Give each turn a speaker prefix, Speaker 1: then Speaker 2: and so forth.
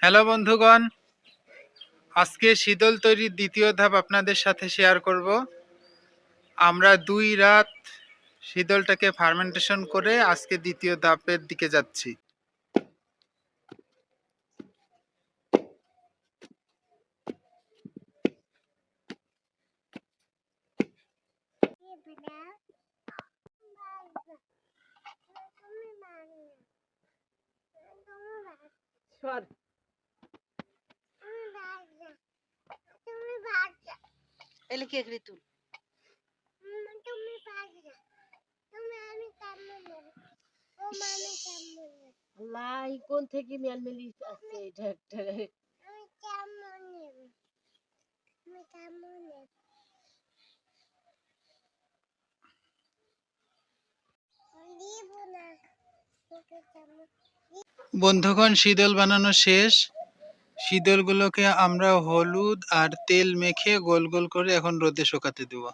Speaker 1: Hello বন্ধুগণ, আজকে শীতল তৈরির দ্বিতীয় ধাপ আপনাদের সাথে শেয়ার করব। আমরা দুই রাত শীতলটাকে ফার্মেন্টেশন করে আজকে দ্বিতীয় ধাপের দিকে যাচ্ছি।
Speaker 2: সর এলে কে করে তুল কোন থেকে মেলমেলি আসছে একটা
Speaker 1: বন্ধুগণ শীতল বানানো শেষ। শীতলগুলোকে আমরা হলুদ আর তেল মেখে গোল গোল করে এখন রোদে শুকাতে দেবো।